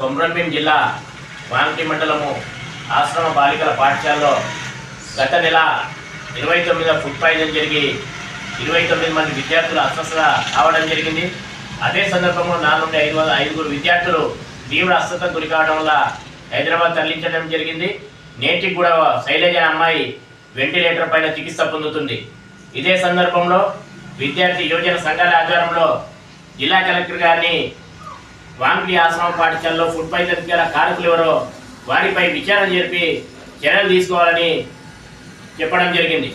కొమరంభీం జిల్లా వాంకి మండలము ఆశ్రమ బాలికల పాఠశాలలో గత నెల ఇరవై తొమ్మిదో ఫుడ్ పాయిజన్ జరిగి ఇరవై తొమ్మిది మంది విద్యార్థులు అస్వస్థత కావడం జరిగింది. అదే సందర్భంలో నాలుగు నుండి ఐదు వందల ఐదుగురు విద్యార్థులు తీవ్ర అస్వస్థత గురి కావడం వల్ల హైదరాబాద్ తరలించడం జరిగింది. నేటికి కూడా శైలజ అమ్మాయి వెంటిలేటర్ పైన చికిత్స పొందుతుంది. ఇదే సందర్భంలో విద్యార్థి యోజన సంఘాల ఆధ్వర్యంలో జిల్లా కలెక్టర్ గారిని వాంగ్లీ ఆశ్రమ పాఠశాలలో ఫుడ్ పాయిజన్ గల కారకులు ఎవరో వారిపై విచారణ జరిపి చర్యలు తీసుకోవాలని చెప్పడం జరిగింది.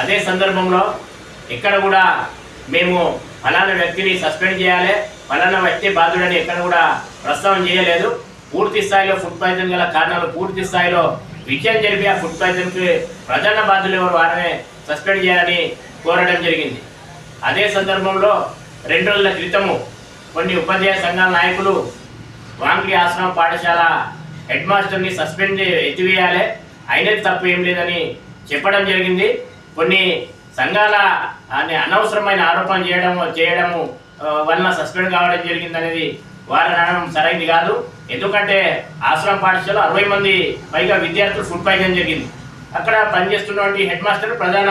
అదే సందర్భంలో ఇక్కడ కూడా మేము ఫలానా వ్యక్తిని సస్పెండ్ చేయాలి ఫలానా వ్యక్తి బాధ్యుడని ఎక్కడ కూడా ప్రస్తావన చేయలేదు. పూర్తి స్థాయిలో ఫుడ్ పాయిజన్ గల కారణాలు పూర్తి స్థాయిలో విచారణ జరిపి ఆ ఫుడ్ పాయిజన్కి ప్రధాన బాధ్యులు ఎవరు వారిని సస్పెండ్ చేయాలని కోరడం జరిగింది. అదే సందర్భంలో రెండు రోజుల క్రితము కొన్ని ఉపాధ్యాయ సంఘాల నాయకులు వాంగ్లీ ఆశ్రమ పాఠశాల హెడ్ మాస్టర్ని సస్పెండ్ ఎత్తివేయాలి. అయినది తప్పు ఏం లేదని చెప్పడం జరిగింది. కొన్ని సంఘాల అనవసరమైన ఆరోపణ చేయడం చేయడము వలన సస్పెండ్ కావడం జరిగింది అనేది వారి అనడం సరైనది కాదు. ఎందుకంటే ఆశ్రమ పాఠశాల అరవై మంది పైగా విద్యార్థులు ఫుడ్ పాయిజన్ జరిగింది. అక్కడ పనిచేస్తున్నటువంటి హెడ్ మాస్టర్ ప్రధాన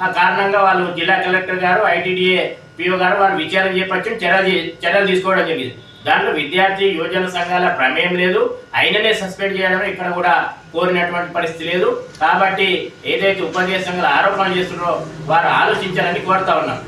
ఆ, కారణంగా వాళ్ళు జిల్లా కలెక్టర్ గారు ఐటీడీఏ పిఓ గారు వారు విచారణ చేపట్టి చర్యలు చర్యలు తీసుకోవడం జరిగింది. దాంట్లో విద్యార్థి యువజన సంఘాల ప్రమేయం లేదు. అయిననే సస్పెండ్ చేయడం ఇక్కడ కూడా కోరినటువంటి పరిస్థితి లేదు. కాబట్టి ఏదైతే ఉపాధ్యాయ సంఘాలు ఆరోపణలు చేస్తున్నారో వారు ఆలోచించాలని కోరుతా ఉన్నాం.